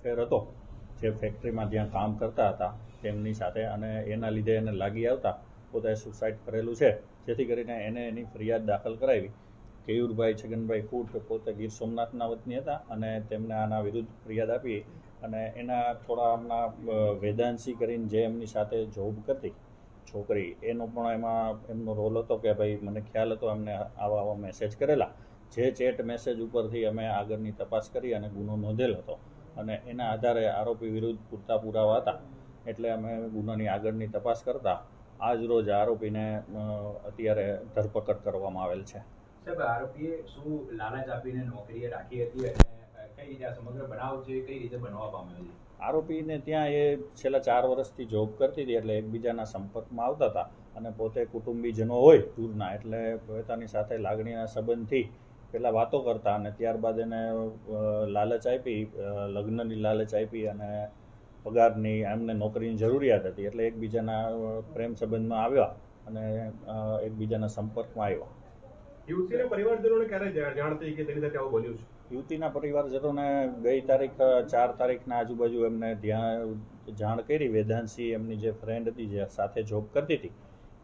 Affair હતો, જે ફેક્ટરીમાં જ્યાં કામ કરતા હતા, તેમની સાથે અને એના લીધે એને લાગી આવતા પોતાએ સુસાઇડ કરેલું છે, જેથી કરીને એને એની ફરિયાદ દાખલ કરાવી. કેયુરભાઈ છગનભાઈ ફૂટ પોતે ગીર સોમનાથના વતની હતા અને તેમને આના વિરુદ્ધ ફરિયાદ આપી અને એના થોડા હમણાં વેદાંશી કરીને જે એમની સાથે જોબ કરતી છોકરી, એનો પણ એમાં એમનો રોલ હતો કે ભાઈ મને ખ્યાલ હતો એમને આવા આવા મેસેજ કરેલા. જે ચેટ મેસેજ ઉપરથી અમે આગળની તપાસ કરી અને ગુનો નોંધેલ હતો. અને એના આધારે આરોપી વિરુદ્ધ પૂરતા પુરાવા હતા. એટલે અમે ગુનાની આગળની તપાસ કરતા આજ રોજ આરોપીને અત્યારે ધરપકડ કરવામાં આવેલ છે. સાહેબ આરોપીએ શું લાલચ આપીને નોકરીએ રાખી હતી અને કઈ રીતે આ સમગ્ર બનાવ છે કઈ રીતે બનવા પામ્યો છે? આરોપીને ત્યાં એ છેલ્લા ચાર વર્ષથી જોબ કરતી હતી એટલે એકબીજાના સંપર્કમાં આવતા હતા અને પોતે કુટુંબીજનો હોય દૂરના એટલે પોતાની સાથે લાગણીના સંબંધથી પહેલાં વાતો કરતા અને ત્યારબાદ એને લાલચ આપી લગ્નની લાલચ આપી અને પગારની એમને નોકરીની જરૂરિયાત હતી. એટલે એકબીજાના પ્રેમ સંબંધમાં આવ્યા અને એકબીજાના સંપર્કમાં આવ્યા. યુવતીના પરિવારજનોને ક્યારે જાણ થઈ કે તેની સાથે આવું બન્યું છે? યુવતીના પરિવારજનોને ગઈ તારીખ ચાર તારીખના આજુબાજુ એમને ધ્યાન જાણ કરી. વેદાંશી એમની જે ફ્રેન્ડ હતી જે સાથે જોબ કરતી હતી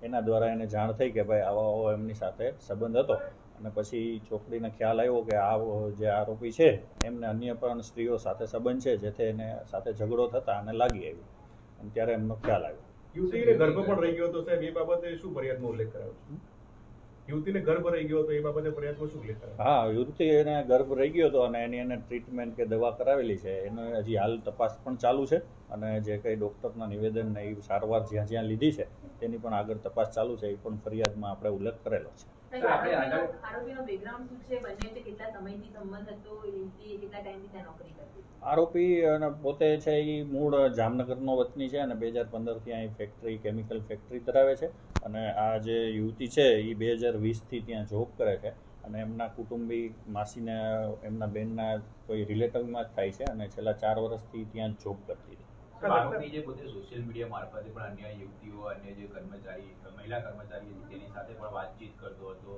એના દ્વારા એને જાણ થઈ કે ભાઈ આવા આવો એમની સાથે સંબંધ હતો. અને પછી છોકરીને ખ્યાલ આવ્યો કે આ જે આરોપી છે એમને અન્ય પણ સ્ત્રીઓ સાથે સંબંધ છે જેથી એને સાથે ઝઘડો થતા અને લાગી આવ્યું અને ત્યારે એમનો ખ્યાલ આવ્યો. યુવતીને ગર્ભ પણ રહી ગયો હતો સાહેબ. એ બાબતે શું ફરિયાદમાં ઉલ્લેખ કરાયો યુવતીને ગર્ભ રહી ગયો હતો એ બાબતે ફરિયાદમાં શું ઉલ્લેખ કરાયો? હા યુવતી એને ગર્ભ રહી ગયો હતો અને એની એને ટ્રીટમેન્ટ કે દવા કરાવેલી છે. એને હજી હાલ તપાસ પણ ચાલુ છે અને જે કંઈ ડૉક્ટરના નિવેદન ને એ સારવાર જ્યાં જ્યાં લીધી છે તેની પણ આગળ તપાસ ચાલુ છે. એ પણ ફરિયાદમાં આપણે ઉલ્લેખ કરેલો છે. સર, આપણે આરોપીનો આગળ- આરોપીનો બેકગ્રાઉન્ડ શું છે? બંને વચ્ચે કેટલા સમયથી સંબંધ હતો? યુવતી કેટલા ટાઈમથી ત્યાં નોકરી કરતી? આરોપી અને પોતે છે એ મૂળ જામનગરનો વતની છે અને બે હજાર પંદરથી અહીં ફેક્ટરી કેમિકલ ફેક્ટરી ધરાવે છે. અને આ જે યુવતી છે એ બે હજાર વીસથી ત્યાં જોબ કરે છે અને એમના કુટુંબી માસીને એમના બેનના કોઈ રિલેટિવમાં જ થાય છે અને છેલ્લા ચાર વર્ષથી ત્યાં જ જોબ કરતી હતી સાહેબ, જે પોતે સોશિયલ મીડિયા મારફતે પણ અન્ય યુવતીઓ અન્ય જે કર્મચારી મહિલા કર્મચારી હતી તેની સાથે પણ વાતચીત કરતો હતો.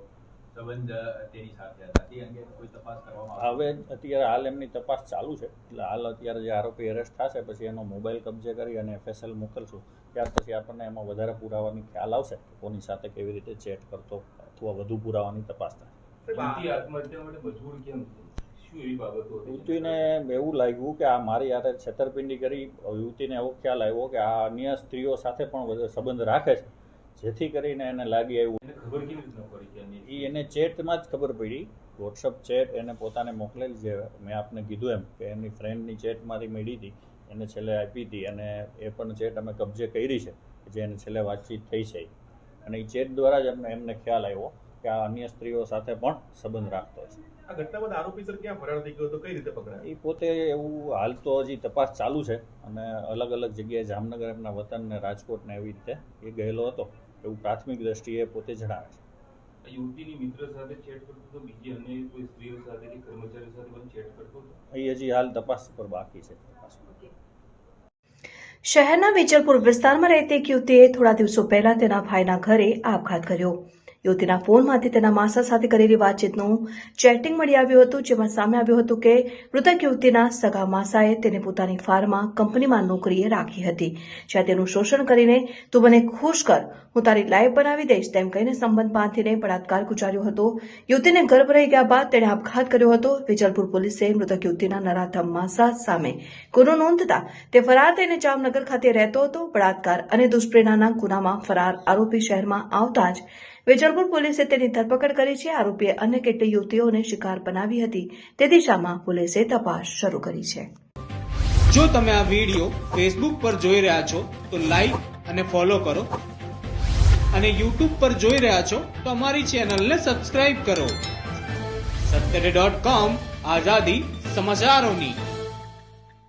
સંબંધ તેની સાથે હતા. તે અંગે કોઈ તપાસ કરવામાં હવે અત્યારે હાલ એમની તપાસ ચાલુ છે. એટલે હાલ અત્યારે જે આરોપી એરેસ્ટ થશે પછી એનો મોબાઈલ કબજે કરી અને એફએસએલ મોકલશું. ત્યાર પછી આપણને એમાં વધારે પુરાવાની ખ્યાલ આવશે કે કોની સાથે કેવી રીતે ચેટ કરતો અથવા વધુ પુરાવાની તપાસ થાય. આત્મહત્યા માટે મજબૂર કેમ હતી યુવતીને એવું લાગ્યું કે આ મારી યારે છેતરપિંડી કરી યુવતીને એવો ખ્યાલ આવ્યો કે આ અન્ય સ્ત્રીઓ સાથે પણ સંબંધ રાખે છે. જેથી કરીને એને લાગી આવ્યું. ખબર કેવી રીતના પડી એને ચેટમાં જ ખબર પડી. વોટ્સઅપ ચેટ એને પોતાને મોકલેલી છે મેં આપને કીધું એમ કે એમની ફ્રેન્ડની ચેટમાંથી મળી હતી. એને છેલ્લે આપી હતી અને એ પણ ચેટ અમે કબજે કરી છે જે એને છેલ્લે વાતચીત થઈ છે. અને એ ચેટ દ્વારા જ અમને એમને ખ્યાલ આવ્યો. કે આ અન્ય સ્ત્રીઓ સાથે પણ સંબંધ રાખતો છે. આ ઘટના બાદ આરોપી સર ક્યાં ફરાર થઈ ગયો તો કઈ રીતે પકડાય? એ પોતે એવું હાલ તો હજી તપાસ ચાલુ છે અને અલગ અલગ જગ્યાએ જામનગર એમના વતન ને રાજકોટ ને એવી રીતે એ ગયેલો હતો. એવું પ્રાથમિક દ્રષ્ટિએ પોતે જણાવે છે. યુવતીની મિત્ર સાથે ચેટ કરતો હતો બીજી અન્ય કોઈ સ્ત્રીઓ સાથે કે કર્મચારી સાથે પણ ચેટ કરતો હતો? એ હજી હાલ તપાસ પર બાકી છે. શહેરના વેજલપુર વિસ્તારમાં રહેતી એક યુવતીએ થોડા દિવસો પહેલા તેના ભાઈના ઘરે આપઘાત કર્યો. યુવતીના ફોનમાંથી તેના માસા સાથે કરેલી વાતચીતનું ચેટિંગ મળી આવ્યું હતું, જેમાં સામે આવ્યું હતું કે મૃતક યુવતીના સગા માસાએ તેને પોતાની ફાર્મા કંપનીમાં નોકરીએ રાખી હતી. જ્યાં તેનું શોષણ કરીને, તું મને ખુશ કર, હું તારી લાઈફ બનાવી દઈશ, તેમ કહીને સંબંધ બાંધીને બળાત્કાર ગુજાર્યો હતો. યુવતીને ગર્ભ રહી ગયા બાદ તેણે આપઘાત કર્યો હતો. વિજલપુર પોલીસે મૃતક યુવતીના નરાધમ માસા સામે ગુનો નોંધતા તે ફરાર થઈને જામનગર ખાતે રહેતો હતો. બળાત્કાર અને દુષ્પ્રેરણાના ગુનામાં ફરાર આરોપી શહેરમાં આવતા જ વેજલપુર પોલીસે તેની ધરપકડ કરી છે. આરોપીએ અન્ય કેટલી યુવતીઓને શિકાર બનાવી હતી. તે દિશામાં પોલીસે તપાસ શરૂ કરી છે. જો તમે આ વીડિયો ફેસબુક પર જોઈ રહ્યા છો, તો લાઈક અને ફોલો કરો. અને યુટ્યુબ પર જોઈ રહ્યા છો, તો અમારી ચેનલને સબસ્ક્રાઇબ કરો. સત્તરે ડોટ કોમ આઝાદી સમાચારોની.